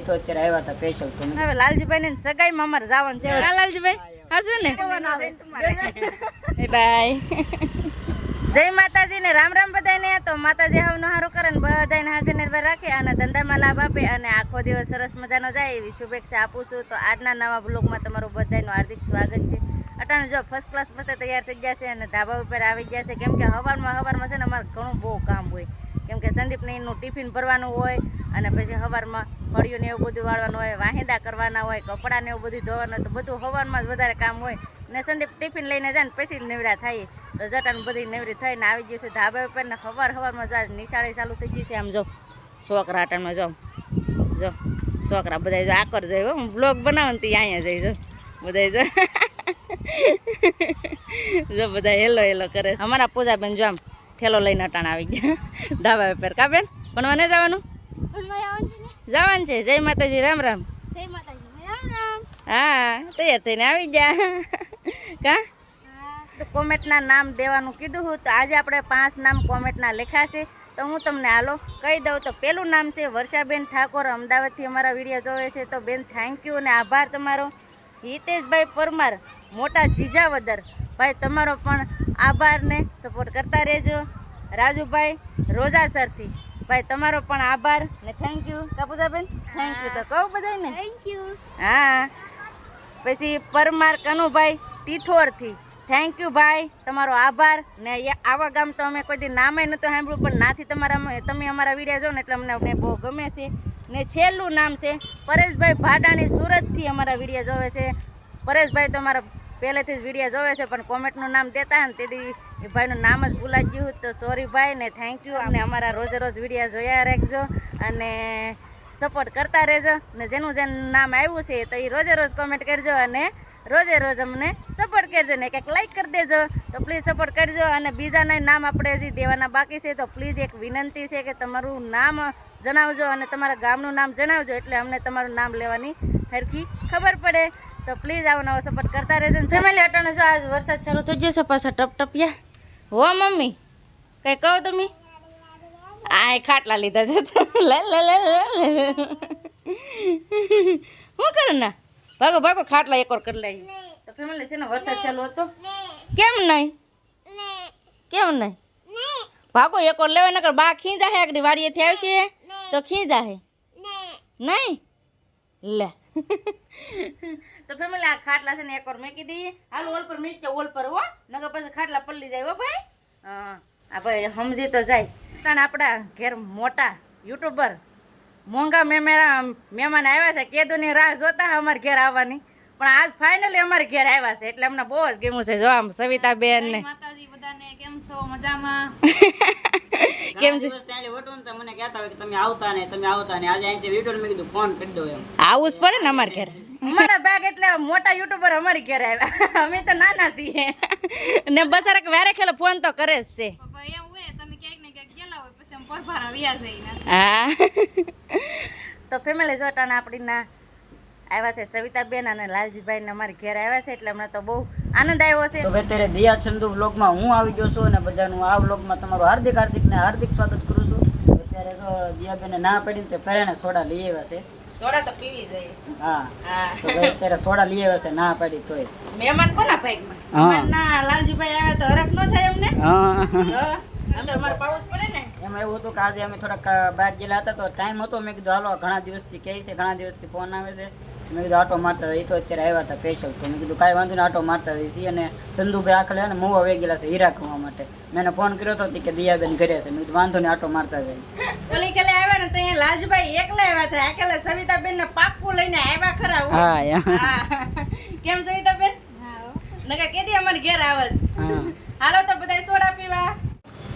એ તો અત્યારે આવ્યા હતા પેશલ તો. હવે લાલજીભાઈ ને સગાઈમાં અમારે જવાનું છે. હા લાલજીભાઈ? હશું ને? બાય. જય માતાજી ને રામ રામ બધાને તો માતાજી હવનો હારું કરે ને બધાને હાજર નિર્ભર રાખે અને ધંધામાં લાભ આપે અને આખો દિવસ સરસ મજાનો જાય એવી શુભેચ્છા આપું છું. તો આજના નવા બ્લોગમાં તમારું બધાનું હાર્દિક સ્વાગત છે. અટાણે જો ફર્સ્ટ ક્લાસ બધા તૈયાર થઈ ગયા છે અને ધાબા ઉપર આવી ગયા છે. કેમ કે હવારમાં હવારમાં છે ને અમારે ઘણું બહુ કામ હોય. કેમ કે સંદીપને એનું ટિફિન ભરવાનું હોય અને પછી હવારમાં ફળિયું ને એવું બધું વાળવાનું હોય, વાહિંદા કરવાના હોય, કપડાં ને એવું બધું ધોવાનું હોય, તો બધું હવારમાં જ વધારે કામ હોય. ને સંદીપ ટિફિન લઈને જાય ને પછી નવરા થાય. તો જટાનું બધી નવરી થઈને આવી ગયું છે ધાબા ઉપર ને હવાર હવારમાં જો નિશાળી ચાલુ થઈ ગઈ છે આમ જો. છોકરા અટાણમાં જો જો, છોકરા બધા જો આકર જાય હું. બ્લોગ બનાવું ને અહીંયા જઈ જો. બધા જો. જો બધા હેલો હેલો કરે. અમારા પૂજાબેન જો આમ ઠેલો લઈને અટાણ આવી ગયા. ધાબા પર કા બેન? ભણવા મને જવાનું? જવાનું છે જય માતાજી. રામ રામ. હા તૈયાર થઈને આવી ગયા. કા? તો કોમેન્ટના નામ દેવાનું કીધું હતું તો આજે આપણે પાંચ નામ કોમેન્ટના લખાશે છે. તો હું તમને હાલો કહી દઉં. તો પેલું નામ છે વર્ષાબેન ઠાકોર. અમદાવાદથી અમારા વીડિયો જોવે છે. તો બેન થેન્ક યુ અને આભાર તમારો. હિતેશભાઈ પરમાર મોટા જીજાવદર. ભાઈ તમારો પણ આભાર ને સપોર્ટ કરતા રહેજો. રાજુભાઈ રોજાસરથી ભાઈ તમારો પણ આભાર ને થેન્ક યુ કાપુસાબેન થેન્ક યુ તો કહું બધાને થેન્ક યુ હા. પછી પરમાર કનુભાઈ તિથોરથી. થેન્ક યુ ભાઈ તમારો આભાર ને આવા ગામ તો અમે કોઈ દી નામે નહોતું સાંભળ્યું પણ નાથી તમારા તમે અમારા વીડિયો જો ને એટલે અમને અમને બહુ ગમે છે. ને છેલ્લું નામ છે પરેશભાઈ ભાડાણી સુરતથી અમારા વીડિયો જોવે છે. પરેશભાઈ તો અમારા પહેલેથી જ વીડિયો જોવે છે, પણ કોમેન્ટનું નામ દેતા ને તેથી એ ભાઈનું નામ જ ભૂલાઈ ગયું તો સોરી ભાઈ ને થેન્ક યુ અને અમારા રોજે રોજ વિડીયા જોયા રાખજો અને સપોર્ટ કરતા રહેજો. ને જેનું જેનું નામ આવ્યું છે, તો એ રોજે રોજ કોમેન્ટ કરજો અને રોજે રોજ અમને સપોર્ટ કરજો ને કંઈક લાઈક કરી દેજો. તો પ્લીઝ સપોર્ટ કરજો અને બીજાના નામ આપણે હજી દેવાના બાકી છે, તો પ્લીઝ એક વિનંતી છે કે તમારું નામ જણાવજો અને તમારા ગામનું નામ જણાવજો, એટલે અમને તમારું નામ લેવાની સરખી ખબર પડે. તો પ્લીઝ આવો નવો સપોર્ટ કરતા રહેજો ફેમિલી અટાણે જો આજ વરસાદ ચાલુ થઈ જશે પાછા ટપ ટપિયા હો, મમ્મી, કંઈ કહો તમે? આ ખાટલા લીધા છે. શું કરે ના? ભાગો ભાગો, ખાટલા એકવાર કરી લઈએ. તો ફેમિલી છે ને, વરસાદ ચાલુ હતો. કેમ નહીં? કેમ નહીં? ભાગો એકવાર લેવા નકર બા ખીંજા હે આગળ વાડીએથી આવશે. તો ખીંજા હે નહીં? લે. તો ફેમિલી આ ખાટલા છે ને એક વાર મેકી દઈએ હાલ ઓલ પર મેકી ઓલ પર હો. નકર પછી ખાટલા પલ્લી જાય હો ભાઈ. હા આ ભાઈ સમજી તો જાય. કારણ આપણા ઘેર મોટા યુટ્યુબર મોંઘા મેમેરા મહેમાન આવ્યા છે, કેદુની રાહ જોતા અમારા ઘેર આવવાની. પણ આજ ફાઇનલી અમારે ઘેર આવ્યા છે એટલે અમને બહુ જ ગમ્યું છે જો આમ સવિતાબેન ને માતાજી બધાને કેમ છો? મજામાં? કેમ છે? મને કહેતા હોય કે તમે આવતા ને તમે આવતા ને. આજે અહીંથી વીડિયો મેં કીધું ફોન કરી દો એમ. આવું જ પડે ને અમારે ઘેર. અમારા બાગ એટલે મોટા યુટ્યુબર અમારી ઘેર આવ્યા. અમે તો નાના છીએ. ને બસારક વારે ખેલો ફોન તો કરે જ છે. એમ હોય તમે ક્યાંક ને ક્યાંક ગયેલા હોય પછી આમ પરભારા વ્યા જઈને હા. તો ફેમિલી જોટાના આપણી ના. આવ્યા છે સવિતાબેન અને લાલજીભાઈ ને અમારી ઘેર આવ્યા છે એટલે અમને તો બહુ આનંદ આવ્યો છે. તો અત્યારે દિયા ચંદુ બ્લોગમાં હું આવી ગયો છું અને બધાનું આ બ્લોગમાં તમારું હાર્દિક હાર્દિક ને હાર્દિક સ્વાગત કરું છું. અત્યારે તો દિયાબેને ના પડીને તો ફેરાને સોડા લઈ આવ્યા છે. સોડા તો પીવી જોઈએ. હા. હા. તો અત્યારે સોડા લઈ આવ્યા છે ના પડી તોય. મહેમાન કોના ભાગમાં. અમારના લાલજીભાઈ આવ્યા તો હરખ ન થાય અમને હા. પડે ને? એમાં એવું હતું કે આજે અમે થોડાક બહાર ગયેલા હતા તો ટાઈમ હતો. મેં કીધું હાલો ઘણા દિવસથી કહે છે ઘણા દિવસથી ફોન આવે છે. મેં કીધું આટો મારતા. એ તો અત્યારે આવ્યા હતા પેશલ તો મેં કીધું કાંઈ વાંધો નહીં આટો મારતા છીએ અને ચંદુભાઈ આખલે ને મોવા વે ગયેલા છે હીરા ખવા માટે. મેં એને ફોન કર્યો હતો કે દિયાબેન ઘરે છે. મેં કીધું વાંધો નહીં આટો મારતા જાય. ઓલી કાલે આવ્યા ને ત્યાં લાજભાઈ એકલા આવ્યા હતા. એકલા કાલે સવિતાબેન ને પાક્કું લઈને આવ્યા ખરા હો. કેમ સવિતાબેન? નકર કેદી અમારે ઘેર આવત હાલો તો બધા સોડા પીવા.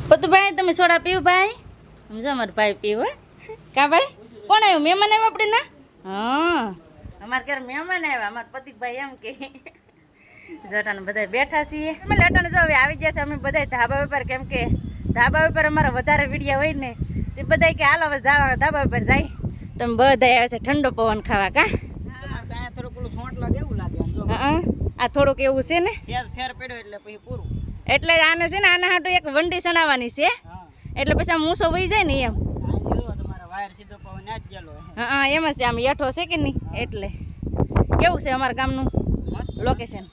પતુભાઈ તમે સોડા પીવું ભાઈ. સમજો અમારે ભાઈ પીવું હો. કા ભાઈ? કોણ આવ્યું? મહેમાન આવ્યો આપણે ના? હા. અમારે ઘર મહેમાન આવ્યા. અમારા પતિકભાઈ એમ કે જોટાને બધા બેઠા છીએ. અમે લેટાને જો હવે આવી ગયા છે અમે બધા ધાબા ઉપર કેમ કે ધાબા ઉપર અમારા વધારે વિડીયા હોય ને તે બધા કે હાલો હવે ધાબા ધાબા ઉપર જાય. તમે બધા આવે છે ઠંડો પવન ખાવા કા? આ થોડુંક એવું છે ને? સહેજ ફેર પડ્યો એટલે પૂરું. એટલે આને છે ને આના હાટું એક વંડી સણાવવાની છે. એટલે પછી આમ મૂસો વહી જાય ને એમ આ જો તમારે વાયર સીધો પવન ના જ ગયેલો હે હા એમ જ છે આમ હેઠો છે કે નહીં? એટલે. કેવું છે અમારા ગામનું મસ્ત. લોકેશન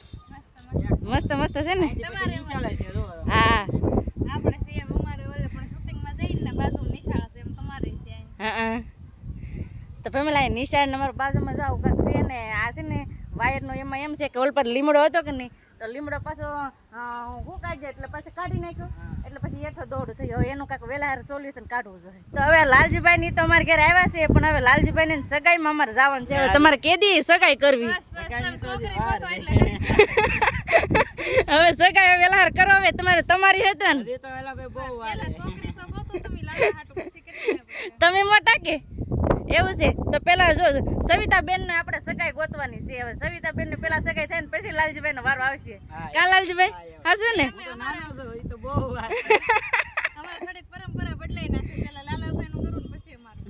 મસ્ત મસ્ત છે ને? તમારે છે હા. આપણે અમારે ઓલે પણ શૂટિંગમાં જઈને બાજુ નિશાળા છે એમ તમારે ત્યાં. તો ફેમિલી નિશાળ અમારા બાજુમાં જાવ કાંક છે ને આ છે ને વાયરનો એમાં એમ છે કે ઓલ પર લીમડો હતો કે નહીં? તો લીમડો પાછો હુકાઈ જાય એટલે પછી કાઢી નાખ્યો. એટલે પછી એઠો દોડ થયો. હવે એનું કાંઈક વહેલા સોલ્યુશન કાઢવું જોઈએ. તો હવે લાલજીભાઈ ની તો અમારે ઘરે આવ્યા છે પણ હવે લાલજીભાઈ ની સગાઈમાં અમારે જવાનું છે. હવે તમારે કેદી સગાઈ કરવી. હવે સગાઈ વેલા કરો હવે તમારે તમારી હતા ને. હજી તો એલા ભાઈ બહુ છોકરી તો ગોતો તમે લાલા હાટુ પછી ને તમે મોટા કે? એવું છે. તો પેલા જો સવિતાબેન ને આપણે સગાઈ ગોતવાની છે હવે. સવિતાબેન ને પેલા સગાઈ થાય ને પછી લાલજીભાઈ નો વારો આવશે. કા લાલજીભાઈ? હાશું ને?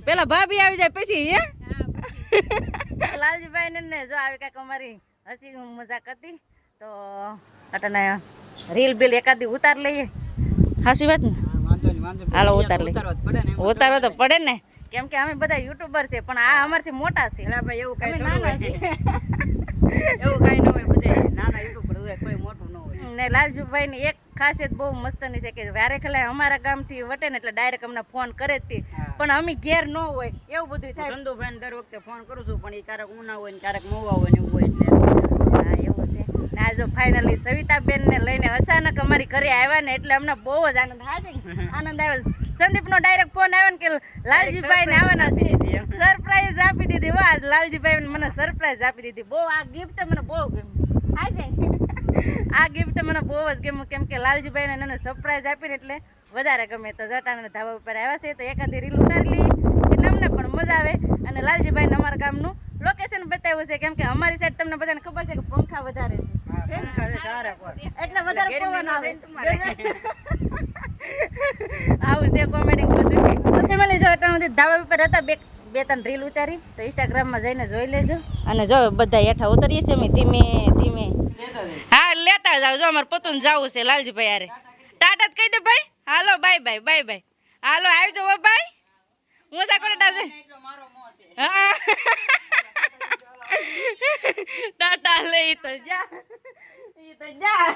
પેલા ભાભી આવી જાય પછી હે? હા પછી. લાલજીભાઈ ને જો આવી કાંઈક અમારી હસી મજાક હતી તો અટને રીલ બિલ એકાદી ઉતાર લઈએ. હાસી વાત ને? હા, વાંધો નહીં વાંધો નહીં. હાલો, ઉતાર લઈએ. ઉતારવા જ પડે ને એમાં ઉતારવો તો પડે ને. કેમ કે અમે બધા યુટ્યુબર છે પણ આ અમારથી મોટા છે. એલા ભાઈ એવું કાંઈ નાના હોય. એવું કાંઈ ન હોય બધે નાના યુટ્યુબર હોય કોઈ મોટું ન હોય. ને લાલજુભાઈ ની એક ખાસિયત બહુ મસ્તની છે કે વારે ખલાય અમારા ગામથી વટે ને એટલે ડાયરેક્ટ અમને ફોન કરે જ તે. પણ અમે ઘેર ન હોય એવું બધું થાય. ચંદુભાઈ દર વખતે ફોન કરું છું પણ એ ક્યારેક ઉના હોય ને ક્યારેક મોવા હોય ને એવું હોય એટલે. છે ને આ જો ફાઇનલી સવિતાબેનને લઈને અચાનક અમારી ઘરે આવ્યા ને એટલે અમને બહુ જ આનંદ. હાજર આનંદ આવ્યો. સંદીપ નો ડાયરેક્ટ ફોન આવ્યો ને કે લાલજીભાઈ ને આવવાના છે. સરપ્રાઈઝ આપી દીધી. વાહ લાલજીભાઈ મને સરપ્રાઈઝ આપી દીધી. બહુ આ ગિફ્ટ મને બહુ ગમ્યું. હા છે આ ગિફ્ટ મને બહુ જ ગમ્યું. કેમ કે લાલજીભાઈ ને એને સરપ્રાઈઝ આપીને એટલે વધારે ગમે. તો જટાના ધાબા ઉપર આવ્યા છે તો એકાદી રીલ ઉતારી લઈએ. એટલે અમને પણ મજા આવે. અને લાલજીભાઈ ને અમારા ગામનું લોકેશન બતાવ્યું છે કેમ કે અમારી સાઈડ તમને બધાને ખબર છે કે પંખા વધારે છે. એટલે વધારે પવન આવે. આવું છે કોમેડી બધું. ફેમિલી જો એટલા સુધી ધાબા ઉપર હતા બે બે ત્રણ રીલ ઉતારી. તો ઇન્સ્ટાગ્રામમાં જઈને જોઈ લેજો. અને જો બધા હેઠા ઉતરીએ છીએ અમે ધીમે ધીમે. હા લેતા જાવ જો અમારે પોતું જવું છે લાલજીભાઈ અરે ટાટા જ કહી દે ભાઈ. હાલો બાય બાય બાય બાય હાલો આવજો હો ભાઈ. હું સાકોટા છે. હા. ઈ તો જા. ઈ તો જા.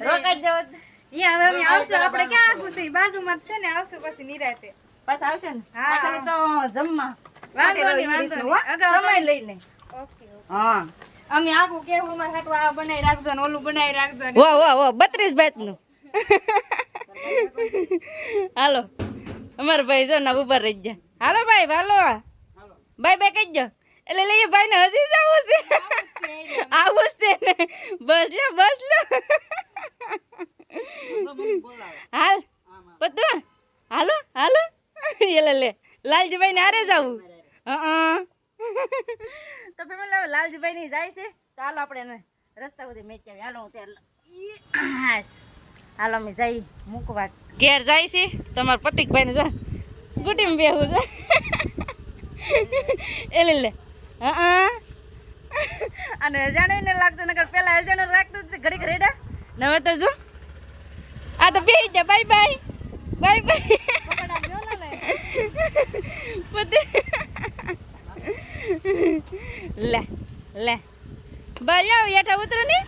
રોકાઈ જાવ યા હવે અમે આવશું. આપણે ક્યાં આખું થઈ બાજુમાં જ છે ને આવશું પછી નિરાતે. પાછા આવશે ને? હા. તો જમવા. વાંધો નહીં, વાંધો નહીં. સમય લઈને. ઓકે હા. અમે આખું કેવું અમારે હાટવા આ બનાવી રાખજો ને ઓલું બનાવી રાખજો ને. વો વો વો બત્રીસ બાતનું હાલો. અમારા ભાઈ જો ના ઊભા રહી ગયા. હાલો ભાઈ હાલો. બાય બાય કહી દો એટલે લઈએ ભાઈ ને હજી જવું છે આવું છે ને બસ લે બસ લો હાલ બધું હાલો હાલો એટલે લે લાલજીભાઈ ને હારે જવું હા તો ફેમિલી લાલજીભાઈ જાય છે તો હાલો આપણે રસ્તા સુધી મેચ આવી હાલો હું ત્યાં હાસ હાલો અમે જઈ મૂકવા ઘેર જાય છે તમારા પતિકભાઈ ને જા સ્કૂટીમાં બેહું છે એટલે લે હા. અને અજાણ્યું ને લાગતું નગર પેલા અજાણ્યું રાખતું ઘડીક રેડા. નવે તો જો. આ તો બેહી જા બાય બાય. Bye by. પતિ લે લે. ભાઈ આવ હેઠા ઉતરો ને.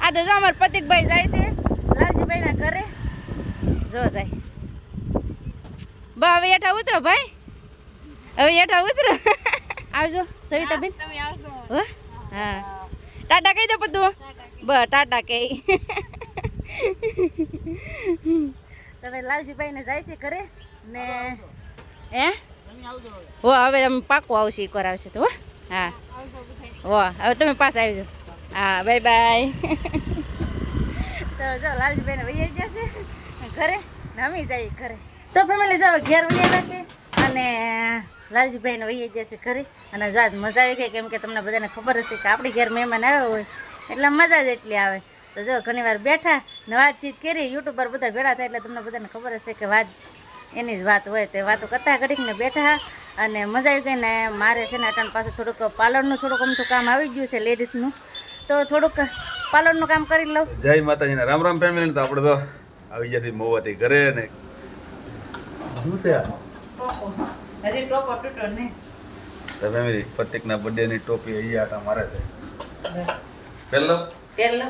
આ તો જો અમાર પતિકભાઈ જાય છે. લાલજીભાઈ ના ઘરે. જો જાય. બા હવે હેઠા ઉતરો ભાઈ. હવે હેઠા ઉતરો. આવજો સવિતાબેન તમે આવશો હો હા ટાટા કહી દો બધું બ ટાટા કહી તમે લાલજીભાઈ ને જાય છે ઘરે ને હે હો હવે અમે પાકું આવશે એકવાર આવશે તો હો હા હો હવે તમે પાસ આવી જાઓ હા બાય બાય તો જો લાલજીભાઈ ને વહી જશે ઘરે ને અમે જઈએ ઘરે તો ફેમિલી જો હવે ઘેર વહી આવ્યા છે અને લાલજીભાઈ ને વહી જશે ઘરે અને જાજ મજા આવી ગઈ કેમ કે તમને બધાને ખબર હશે કે આપણી ઘેર મહેમાન આવ્યો હોય એટલે મજા જ એટલી આવે. તો જો ઘણીવાર બેઠા ને વાતચીત કરી યુટ્યુબર બધા ભેળા થાય એટલે તમને બધાને ખબર હશે કે વાત એની જ વાત હોય. તે વાતો કરતા ઘડીકને બેઠા અને મજા આવી ગઈ ને મારે છે ને અટાણ પાછું થોડુંક પાર્લરનું થોડુંક અમથું કામ આવી ગયું છે લેડીઝનું. તો થોડુંક પાર્લરનું કામ કરી લઉં. જય માતાજીના રામ રામ ફેમિલી તો આપણે તો આવી જતી મોવાથી ઘરે ને. શું છે આ? હજી ટોપો તૂટો નહીં. તો ફેમિલી પ્રતિકના બર્થડેની ટોપી અહીં આટા મારે છે. પહેલો? પહેલો?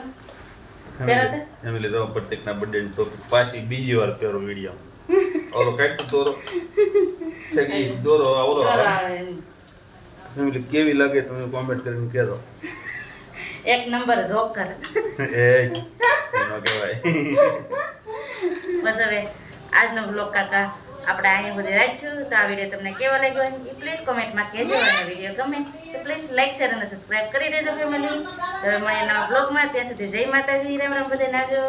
ફેમિલી તો પ્રતિકના બર્થડેની ટોપી. પાછી બીજી વાર પહેરો વીડિયો. ઓલો કાંઈક દોરો. છે કે દોરો આવરો. ફેમિલી કેવી લાગે તમે કોમેન્ટ કરીને કહેજો. એક નંબર જોકર. એ નો કહેવાય. બસ હવે આજનો બ્લોગ કાકા. આપણે અહીંયા સુધી રાખ્યું તો આ વીડિયો તમને કેવો લાગ્યો એ પ્લીઝ કોમેન્ટમાં કહેજો અને વીડિયો ગમે તો પ્લીઝ લાઈક શેર અને સબસ્ક્રાઈબ કરી દેજો ફેમિલી તો મળીએ નવા બ્લોગમાં ત્યાં સુધી જય માતાજી. રામ રામ બધાને આવજો